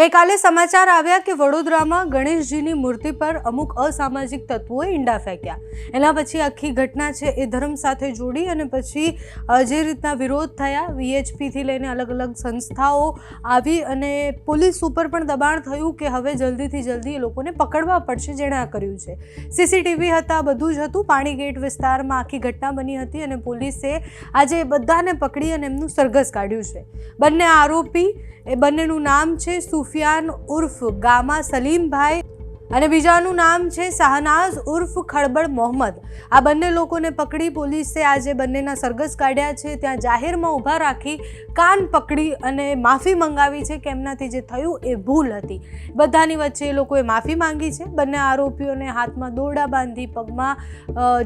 ગઈકાલે સમાચાર આવ્યા કે વડોદરામાં ગણેશજીની મૂર્તિ પર અમુક અસામાજિક તત્વોએ ઈંડા ફેંક્યા. એના પછી આખી ઘટના છે એ ધર્મ સાથે જોડી અને પછી જે રીતના વિરોધ થયા, વીએચપીથી લઈને અલગ અલગ સંસ્થાઓ આવી અને પોલીસ ઉપર પણ દબાણ થયું કે હવે જલ્દીથી જલ્દી એ લોકોને પકડવા પડશે જેણે આ કર્યું છે. સીસીટીવી હતા, બધું જ હતું. પાણી ગેટ વિસ્તારમાં આખી ઘટના બની હતી અને પોલીસે આજે એ બધાને પકડી અને એમનું સરઘસ કાઢ્યું છે. બંને આરોપી, એ બંનેનું નામ છે સુફિયાન ઉર્ફ ગામા સલીમભાઈ અને બીજાનું નામ છે શાહનાઝ ઉર્ફ ખળબળ મોહમ્મદ. આ બંને લોકોને પકડી પોલીસે આજે બંનેના સરઘસ કાઢ્યા છે. ત્યાં જાહેરમાં ઊભા રાખી કાન પકડી અને માફી મંગાવી છે કે એમનાથી જે થયું એ ભૂલ હતી. બધાની વચ્ચે એ લોકોએ માફી માંગી છે. બંને આરોપીઓને હાથમાં દોરડા બાંધી પગમાં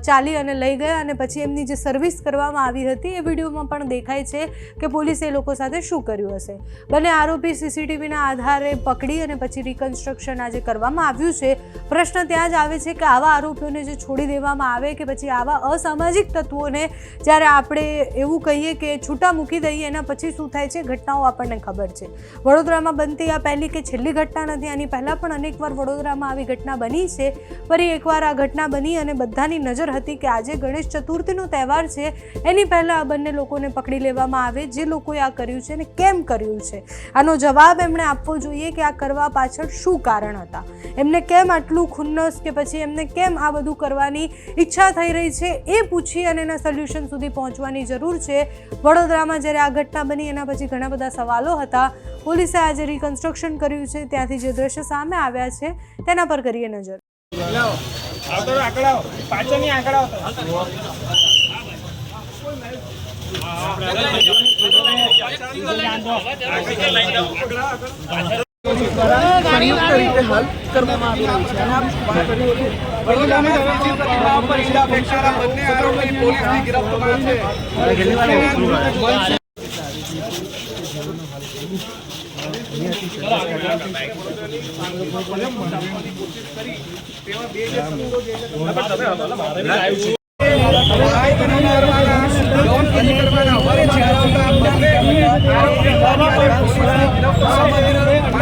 ચાલી અને લઈ ગયા અને પછી એમની જે સર્વિસ કરવામાં આવી હતી એ વિડીયોમાં પણ દેખાય છે કે પોલીસે એ લોકો સાથે શું કર્યું હશે. બંને આરોપી સીસીટીવીના આધારે પકડી અને પછી રિકન્સ્ટ્રક્શન આજે કરવામાં આવ્યું છે. પ્રશ્ન ત્યાં જ આવે છે કે આવા આરોપીઓને જે છોડી દેવામાં આવે કે પછી આવા અસામાજિક તત્વોને જ્યારે આપણે એવું કહીએ કે છૂટા મૂકી દઈએ, એના પછી શું થાય છે? ઘટનાઓ આપણને ખબર છે. વડોદરામાં બનતી આ પહેલી કે છેલ્લી ઘટના નથી, આની પહેલાં પણ અનેકવાર વડોદરામાં આવી ઘટના બની છે. ફરી એકવાર આ ઘટના બની અને બધાની નજર હતી કે આજે ગણેશ ચતુર્થીનો તહેવાર છે. એની પહેલાં આ બંને લોકોને પકડી લેવામાં આવે, જે લોકોએ આ કર્યું છે અને કેમ કર્યું છે? આનો જવાબ એમણે આપવો જોઈએ કે આ કરવા પાછળ શું કારણ હતા? એમને કેમ આટલું ખુન્નસ કે પછી એમને કેમ આ બધું કરવાની ઈચ્છા થઈ રહી છે એ પૂછી અને એના સોલ્યુશન સુધી પહોંચવાની જરૂર છે. વડોદરામાં જ્યારે આ ઘટના બની એના પછી ઘણા બધા સવાલો હતા. પોલીસે આજે રિકન્સ્ટ્રક્શન કર્યું છે. ત્યાંથી જે દ્રશ્ય સામે આવ્યા છે તેના પર કરીએ નજર. પાછળની આંકડાઓ સંયુક્ત રીતે હાલ કરવામાં આવી રહી છે અને આપ વાત કરી હતી વડોદરામાં ધરમસિંહ પ્રતિમા ઉપર ઈંડા ફેંકનારા બંને આરોપી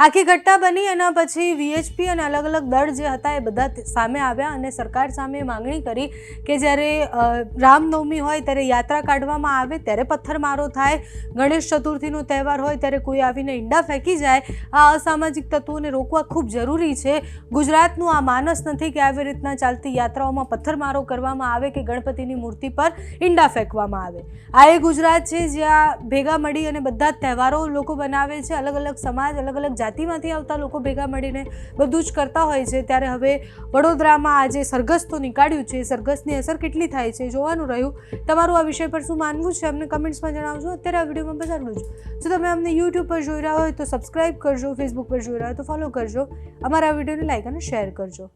આખી ઘટના બની એના પછી વીએચપી અને અલગ અલગ દળ જે હતા એ બધા સામે આવ્યા અને સરકાર સામે માંગણી કરી કે જ્યારે રામનવમી હોય ત્યારે યાત્રા કાઢવામાં આવે ત્યારે પથ્થરમારો થાય, ગણેશ ચતુર્થીનો તહેવાર હોય ત્યારે કોઈ આવીને ઈંડા ફેંકી જાય, આ અસામાજિક તત્વોને રોકવા ખૂબ જરૂરી છે. ગુજરાતનું આ માનસ નથી કે આવી રીતના ચાલતી યાત્રાઓમાં પથ્થરમારો કરવામાં આવે કે ગણપતિની મૂર્તિ પર ઈંડા ફેંકવામાં આવે. આ એ ગુજરાત છે જ્યાં ભેગા મળી અને બધા જ તહેવારો લોકો બનાવે છે. અલગ અલગ સમાજ અલગ અલગ જાતિમાંથી આવતા લોકો ભેગા મળીને બધું જ કરતા હોય છે. ત્યારે હવે વડોદરામાં આજે સરઘસ તો નીકાળ્યું છે. સરઘસની અસર કેટલી થાય છે જોવાનું રહ્યું. તમારું આ વિષય પર શું માનવું છે અમને કમેન્ટ્સમાં જણાવજો. અત્યારે આ વિડીયોમાં બસ આટલું જ. જો તમે અમને યુટ્યુબ પર જોઈ રહ્યા હોય તો સબસ્ક્રાઇબ કરજો ફેસબુક પર જોઈ રહ્યા હોય તો ફોલો કરજો. અમારા વિડીયોને લાઈક અને શેર કરજો.